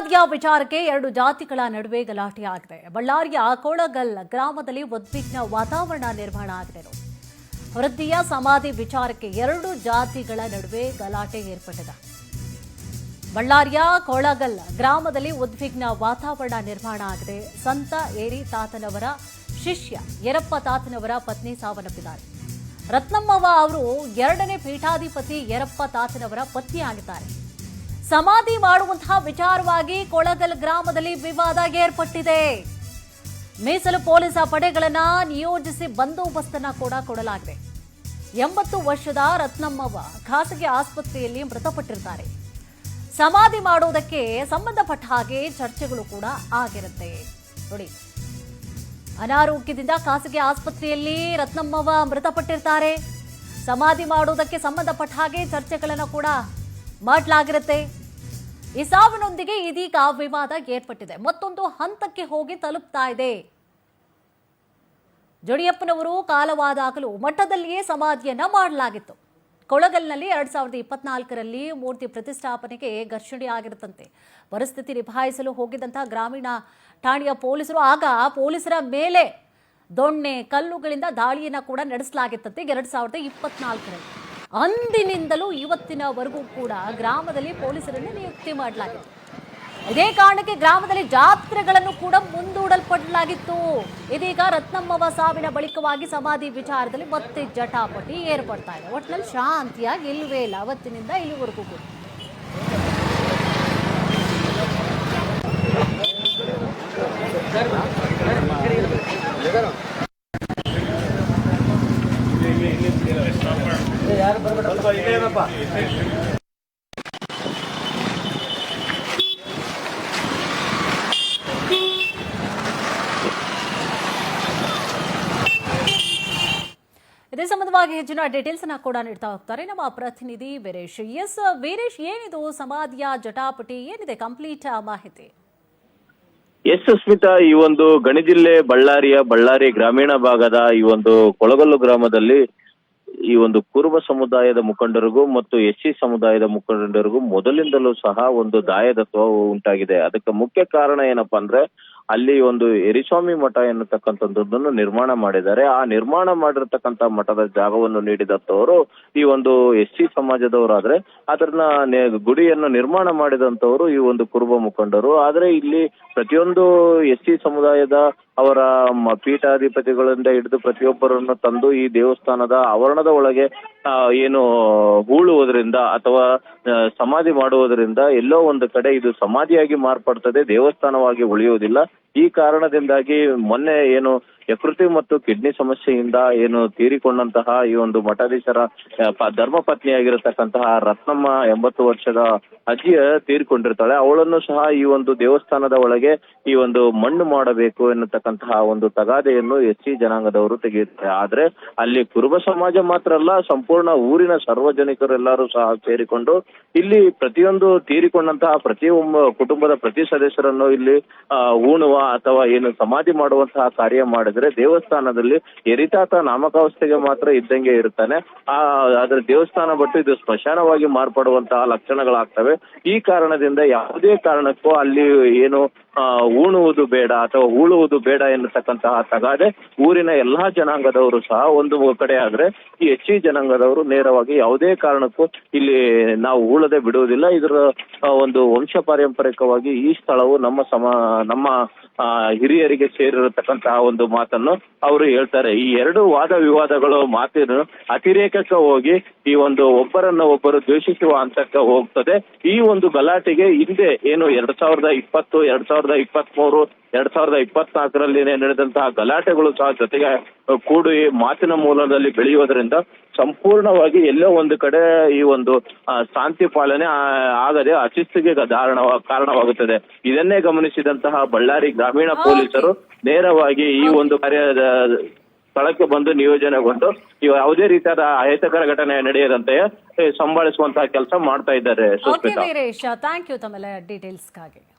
ಸಮಾಧಿಯ ವಿಚಾರಕ್ಕೆ ಎರಡು ಜಾತಿಗಳ ನಡುವೆ ಗಲಾಟೆ ಆಗಿದೆ ಬಳ್ಳಾರಿಯ ಕೊಳಗಲ್ ಗ್ರಾಮದಲ್ಲಿ ಉದ್ವಿಗ್ನ ವಾತಾವರಣ ನಿರ್ಮಾಣ ಆಗಿದೆ. ವೃದ್ಧಿಯ ಸಮಾಧಿ ವಿಚಾರಕ್ಕೆ ಎರಡು ಜಾತಿಗಳ ನಡುವೆ ಗಲಾಟೆ ಏರ್ಪಟ್ಟಿದೆ. ಬಳ್ಳಾರಿಯ ಕೋಳಗಲ್ ಗ್ರಾಮದಲ್ಲಿ ಉದ್ವಿಗ್ನ ವಾತಾವರಣ ನಿರ್ಮಾಣ ಆಗಿದೆ. ಸಂತ ಏರಿ ತಾತನವರ ಶಿಷ್ಯ ಯರಪ್ಪ ತಾತನವರ ಪತ್ನಿ ಸಾವನ್ನಪ್ಪಿದ್ದಾರೆ. ರತ್ನಮ್ಮವ ಅವರು ಎರಡನೇ ಪೀಠಾಧಿಪತಿ ಯರಪ್ಪ ತಾತನವರ ಪತ್ನಿಯಾಗಿದ್ದಾರೆ. ಸಮಾಧಿ ಮಾಡುವಂತಹ ವಿಚಾರವಾಗಿ ಕೊಳಗಲ್ ಗ್ರಾಮದಲ್ಲಿ ವಿವಾದ ಏರ್ಪಟ್ಟಿದೆ. ಮೀಸಲು ಪೊಲೀಸ್ ಪಡೆಗಳನ್ನ ನಿಯೋಜಿಸಿ ಬಂದೋಬಸ್ತನ್ನ ಕೂಡ ಕೊಡಲಾಗಿದೆ. ಎಂಬತ್ತು ವರ್ಷದ ರತ್ನಮ್ಮವ ಖಾಸಗಿ ಆಸ್ಪತ್ರೆಯಲ್ಲಿ ಮೃತಪಟ್ಟಿರ್ತಾರೆ. ಸಮಾಧಿ ಮಾಡುವುದಕ್ಕೆ ಸಂಬಂಧಪಟ್ಟ ಹಾಗೆ ಚರ್ಚೆಗಳು ಕೂಡ ಆಗಿರುತ್ತೆ. ನೋಡಿ, ಅನಾರೋಗ್ಯದಿಂದ ಖಾಸಗಿ ಆಸ್ಪತ್ರೆಯಲ್ಲಿ ರತ್ನಮ್ಮವ ಮೃತಪಟ್ಟಿರ್ತಾರೆ. ಸಮಾಧಿ ಮಾಡುವುದಕ್ಕೆ ಸಂಬಂಧಪಟ್ಟ ಹಾಗೆ ಚರ್ಚೆಗಳನ್ನು ಕೂಡ ಮಾಡಲಾಗಿರುತ್ತೆ. ಈ ಸಾವಿನೊಂದಿಗೆ ಇದೀಗ ವಿವಾದ ಏರ್ಪಟ್ಟಿದೆ. ಮತ್ತೊಂದು ಹಂತಕ್ಕೆ ಹೋಗಿ ತಲುಪ್ತಾ ಇದೆ. ಜಡಿಯಪ್ಪನವರು ಕಾಲವಾದಾಗಲೂ ಮಠದಲ್ಲಿಯೇ ಸಮಾಧಿಯನ್ನ ಮಾಡಲಾಗಿತ್ತು. ಕೊಳಗಲ್ನಲ್ಲಿ ಎರಡ್ ಸಾವಿರದ ಇಪ್ಪತ್ನಾಲ್ಕರಲ್ಲಿ ಮೂರ್ತಿ ಪ್ರತಿಷ್ಠಾಪನೆಗೆ ಘರ್ಷಣೆ ಆಗಿರುತ್ತಂತೆ. ಪರಿಸ್ಥಿತಿ ನಿಭಾಯಿಸಲು ಹೋಗಿದ್ದಂತಹ ಗ್ರಾಮೀಣ ಠಾಣೆಯ ಪೊಲೀಸರು ಆಗ ಪೊಲೀಸರ ಮೇಲೆ ದೊಣ್ಣೆ, ಕಲ್ಲುಗಳಿಂದ ದಾಳಿಯನ್ನ ಕೂಡ ನಡೆಸಲಾಗಿತ್ತಂತೆ ಎರಡ್ ಸಾವಿರದ ಇಪ್ಪತ್ನಾಲ್ಕರಲ್ಲಿ. ಅಂದಿನಿಂದಲೂ ಇವತ್ತಿನವರೆಗೂ ಕೂಡ ಗ್ರಾಮದಲ್ಲಿ ಪೊಲೀಸರನ್ನು ನಿಯುಕ್ತಿ ಮಾಡಲಾಗಿತ್ತು. ಇದೇ ಕಾರಣಕ್ಕೆ ಗ್ರಾಮದಲ್ಲಿ ಜಾತ್ರೆಗಳನ್ನು ಕೂಡ ಮುಂದೂಡಲ್ಪಡಲಾಗಿತ್ತು. ಇದೀಗ ರತ್ನಮ್ಮವ ಸಾವಿನ ಬಳಿಕವಾಗಿ ಸಮಾಧಿ ವಿಚಾರದಲ್ಲಿ ಮತ್ತೆ ಜಟಾಪಟಿ ಏರ್ಪಡ್ತಾ ಇದೆ. ಒಟ್ಟಿನಲ್ಲಿ ಶಾಂತಿಯಾಗಿ ಇಲ್ವೇ ಇಲ್ಲ, ಅವತ್ತಿನಿಂದ ಇಲ್ಲಿವರೆಗೂ ಕೂಡ. ಇದೇ ಸಂಬಂಧವಾಗಿ ಹೆಚ್ಚಿನ ಡೀಟೇಲ್ಸ್ ಅನ್ನ ಕೂಡ ನೀಡ್ತಾ ಹೋಗ್ತಾರೆ. ನಮ್ಮ ಪ್ರತಿನಿಧಿ ವೀರೇಶ್. ಎಸ್ ವೀರೇಶ್, ಏನಿದು ಸಮಾಧಿಯ ಜಟಾಪಟಿ? ಏನಿದೆ ಕಂಪ್ಲೀಟ್ ಮಾಹಿತಿ? ಎಸ್ ಸುಸ್ಮಿತಾ, ಈ ಒಂದು ಗಣಿ ಜಿಲ್ಲೆ ಬಳ್ಳಾರಿಯ ಬಳ್ಳಾರಿ ಗ್ರಾಮೀಣ ಭಾಗದ ಈ ಒಂದು ಕೊಳಗಲ್ಲು ಗ್ರಾಮದಲ್ಲಿ ಈ ಒಂದು ಕುರುಬ ಸಮುದಾಯದ ಮುಖಂಡರಿಗೂ ಮತ್ತು ಎಸ್ ಸಿ ಸಮುದಾಯದ ಮುಖಂಡರಿಗೂ ಮೊದಲಿಂದಲೂ ಸಹ ಒಂದು ದಾಯದತ್ವ ಉಂಟಾಗಿದೆ. ಅದಕ್ಕೆ ಮುಖ್ಯ ಕಾರಣ ಏನಪ್ಪಾ ಅಂದ್ರೆ ಅಲ್ಲಿ ಒಂದು ಎರಿಸ್ವಾಮಿ ಮಠ ಎನ್ನತಕ್ಕಂಥದ್ದನ್ನು ನಿರ್ಮಾಣ ಮಾಡಿದ್ದಾರೆ. ಆ ನಿರ್ಮಾಣ ಮಾಡಿರ್ತಕ್ಕಂಥ ಮಠದ ಜಾಗವನ್ನು ನೀಡಿದಂತವರು ಈ ಒಂದು ಎಸ್ ಸಿ ಸಮಾಜದವರಾದ್ರೆ, ಅದನ್ನ ಗುಡಿಯನ್ನು ನಿರ್ಮಾಣ ಮಾಡಿದಂತವರು ಈ ಒಂದು ಕುರುಬ ಮುಖಂಡರು. ಆದ್ರೆ ಇಲ್ಲಿ ಪ್ರತಿಯೊಂದು ಎಸ್ ಸಿ ಸಮುದಾಯದ ಅವರ ಪೀಠಾಧಿಪತಿಗಳಿಂದ ಹಿಡಿದು ಪ್ರತಿಯೊಬ್ಬರನ್ನು ತಂದು ಈ ದೇವಸ್ಥಾನದ ಆವರಣದ ಒಳಗೆ ಏನು ಹೂಳುವುದರಿಂದ ಅಥವಾ ಸಮಾಧಿ ಮಾಡುವುದರಿಂದ ಎಲ್ಲೋ ಒಂದು ಕಡೆ ಇದು ಸಮಾಧಿಯಾಗಿ ಮಾರ್ಪಡ್ತದೆ, ದೇವಸ್ಥಾನವಾಗಿ ಉಳಿಯುವುದಿಲ್ಲ. ಈ ಕಾರಣದಿಂದಾಗಿ ಮೊನ್ನೆ ಏನು ಯಕೃತಿ ಮತ್ತು ಕಿಡ್ನಿ ಸಮಸ್ಯೆಯಿಂದ ಏನು ತೀರಿಕೊಂಡಂತಹ ಈ ಒಂದು ಮಠಾಧೀಶರ ಧರ್ಮಪತ್ನಿ ಪ- ಧರ್ಮಪತ್ನಿಯಾಗಿರತಕ್ಕಂತಹ ರತ್ನಮ್ಮ ಎಂಬತ್ತು ವರ್ಷದ ಅಜ್ಜಿಯ ತೀರಿಕೊಂಡಿರ್ತಾಳೆ. ಅವಳನ್ನು ಸಹ ಈ ಒಂದು ದೇವಸ್ಥಾನದ ಒಳಗೆ ಈ ಒಂದು ಮಣ್ಣು ಮಾಡಬೇಕು ಎನ್ನತಕ್ಕಂತಹ ಒಂದು ತಗಾದೆಯನ್ನು ಎಸ್ ಸಿ ಜನಾಂಗದವರು ತೆಗೆಯುತ್ತಾರೆ. ಆದ್ರೆ ಅಲ್ಲಿ ಕುರುಬ ಸಮಾಜ ಮಾತ್ರ ಅಲ್ಲ, ಸಂಪೂರ್ಣ ಊರಿನ ಸಾರ್ವಜನಿಕರೆಲ್ಲರೂ ಸಹ ಸೇರಿಕೊಂಡು ಇಲ್ಲಿ ಪ್ರತಿಯೊಂದು ತೀರಿಕೊಂಡಂತಹ ಪ್ರತಿಯೊಬ್ಬ ಕುಟುಂಬದ ಪ್ರತಿ ಸದಸ್ಯರನ್ನು ಇಲ್ಲಿ ಊಣುವ ಅಥವಾ ಏನು ಸಮಾಧಿ ಮಾಡುವಂತಹ ಕಾರ್ಯ ಮಾಡಿದ್ರೆ ದೇವಸ್ಥಾನದಲ್ಲಿ ಎರಿತಾತ ನಾಮಕಾವಸ್ಥೆಗೆ ಮಾತ್ರ ಇದ್ದಂಗೆ ಇರ್ತಾನೆ. ಆ, ಆದ್ರೆ ದೇವಸ್ಥಾನ ಬಿಟ್ಟು ಇದು ಸ್ಮಶಾನವಾಗಿ ಮಾರ್ಪಡುವಂತಹ ಲಕ್ಷಣಗಳಾಗ್ತವೆ. ಈ ಕಾರಣದಿಂದ ಯಾವುದೇ ಕಾರಣಕ್ಕೂ ಅಲ್ಲಿ ಏನು ಉಣುವುದು ಬೇಡ ಅಥವಾ ಉಳುವುದು ಬೇಡ ಎನ್ನತಕ್ಕಂತಹ ತಗಾದೆ ಊರಿನ ಎಲ್ಲಾ ಜನಾಂಗದವರು ಸಹ ಒಂದು ಕಡೆ ಆದ್ರೆ ಈ ಎಚ್ ಇ ಜನಾಂಗದವರು ನೇರವಾಗಿ ಯಾವುದೇ ಕಾರಣಕ್ಕೂ ಇಲ್ಲಿ ನಾವು ಉಳದೆ ಬಿಡುವುದಿಲ್ಲ. ಇದರ ಒಂದು ವಂಶ ಪಾರಂಪರಿಕವಾಗಿ ಈ ಸ್ಥಳವು ನಮ್ಮ ಸಮ, ನಮ್ಮ ಹಿರಿಯರಿಗೆ ಸೇರಿರತಕ್ಕಂತಹ ಒಂದು ಮಾತನ್ನು ಅವರು ಹೇಳ್ತಾರೆ. ಈ ಎರಡು ವಾದ ವಿವಾದಗಳು ಮಾತಿನ ಅತಿರೇಕಕ್ಕೆ ಹೋಗಿ ಈ ಒಂದು ಒಬ್ಬರನ್ನ ಒಬ್ಬರು ದ್ವೇಷಿಸುವ ಹಂತಕ್ಕೆ ಹೋಗ್ತದೆ. ಈ ಒಂದು ಗಲಾಟೆಗೆ ಹಿಂದೆ ಏನು ಎರಡ್ ಸಾವಿರದ ಇಪ್ಪತ್ತು, ಎರಡ್ ಸಾವಿರದ ಇಪ್ಪತ್ತ್ ಮೂರು ಎರಡ್ ಸಾವಿರದ ಇಪ್ಪತ್ನಾಲ್ಕರಲ್ಲಿ ನಡೆದಂತಹ ಗಲಾಟೆಗಳು ಸಹ ಜೊತೆಗೆ ಕೂಡಿ ಮಾತಿನ ಮೂಲದಲ್ಲಿ ಬೆಳೆಯುವುದರಿಂದ ಸಂಪೂರ್ಣವಾಗಿ ಎಲ್ಲೋ ಒಂದು ಕಡೆ ಈ ಒಂದು ಶಾಂತಿ ಪಾಲನೆ ಆಗದೆ ಅಶಿಸ್ತಿಗೆ ಧಾರಣ ಕಾರಣವಾಗುತ್ತದೆ. ಇದನ್ನೇ ಗಮನಿಸಿದಂತಹ ಬಳ್ಳಾರಿ ಗ್ರಾಮೀಣ ಪೊಲೀಸರು ನೇರವಾಗಿ ಈ ಒಂದು ಕಾರ್ಯದ ಸ್ಥಳಕ್ಕೆ ಬಂದು ನಿಯೋಜನೆಗೊಂಡು ಇವ ಯಾವುದೇ ರೀತಿಯಾದ ಅಹಿತಕರ ಘಟನೆ ನಡೆಯದಂತೆ ಸಂಭಾಳಿಸುವಂತಹ ಕೆಲಸ ಮಾಡ್ತಾ ಇದ್ದಾರೆ. ಸುಸ್ಮಿತಾ. ಸುಸ್ಮಿತಾ